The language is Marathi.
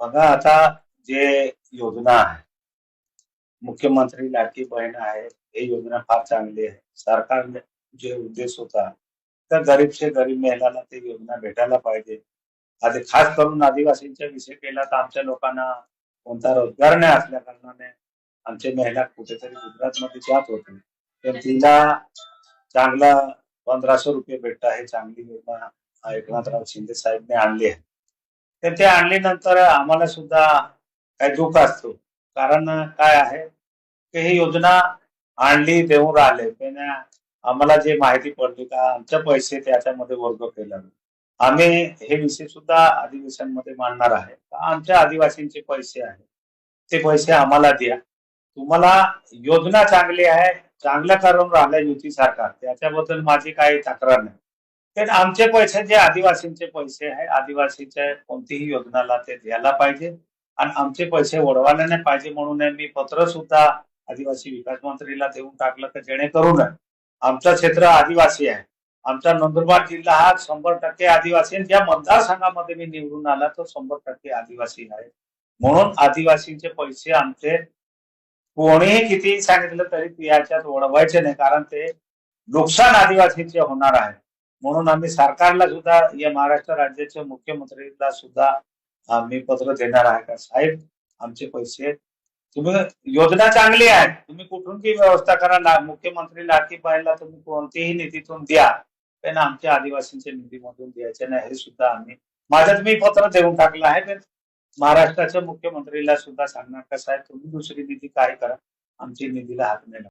बघा आता जे योजना आहे मुख्यमंत्री लाडकी बहीण आहे हे योजना फार चांगली आहे. सरकारने जे उद्देश होता तर गरीब से गरीब महिलांना ते योजना भेटायला पाहिजे. आधी खास करून आदिवासींच्या विषय केला तर आमच्या लोकांना कोणता रोजगार नाही असल्या कारणाने आमच्या महिला कुठेतरी गुजरात मध्ये जात होते. तर तिला चांगला पंधराशे रुपये भेटत आहे चांगली योजना एकनाथराव शिंदे साहेबने आणली आहे. तर ते आणल्यानंतर आम्हाला सुद्धा काही दुःख असतो. कारण काय आहे? की ही योजना आणली देऊन राहिले. पण आम्हाला जे माहिती पडली का आमचे पैसे त्याच्यामध्ये वर्ग केला. आम्ही हे विषय सुद्धा अधिवेशनमध्ये मांडणार आहे. आमच्या आदिवासींचे पैसे आहे ते पैसे आम्हाला द्या. तुम्हाला योजना चांगली आहे चांगल्या करून राहिल्या युती सरकार. त्याच्याबद्दल माझी काही तक्रार नाही. तर आमचे पैसे जे आदिवासींचे पैसे आहे आदिवासीच्या कोणतीही योजनाला ते द्यायला पाहिजे. आणि आमचे पैसे ओढवायला नाही पाहिजे म्हणून मी पत्र सुद्धा आदिवासी विकास मंत्रीला देऊन टाकलं तर जेणेकरून आमचं क्षेत्र आदिवासी आहे. आमचा नंदुरबार जिल्हा हा शंभर टक्के आदिवासी आणि ज्या मतदारसंघामध्ये मी निवडून आला तो शंभर टक्के आदिवासी आहे. म्हणून आदिवासींचे पैसे आमचे कोणीही कितीही सांगितलं तरी याच्यात ओढवायचे नाही कारण ते नुकसान आदिवासींचे होणार आहे. म्हणून आम्ही सरकारला सुद्धा या महाराष्ट्र राज्याच्या मुख्यमंत्रीला सुद्धा आम्ही पत्र देणार आहे का? साहेब आमचे पैसे तुम्ही योजना चांगली आहे. तुम्ही कुठूनही व्यवस्था करा मुख्यमंत्री लाठी पाहिला तुम्ही कोणतीही निधीतून द्या. पण आमच्या आदिवासींच्या निधीमधून द्यायचे नाही हे सुद्धा आम्ही माझ्यात मी पत्र देऊन टाकलं आहे पण महाराष्ट्राच्या मुख्यमंत्रीला सुद्धा सांगणार का साहेब तुम्ही दुसरी निधी काय करा. आमची निधीला हात नाही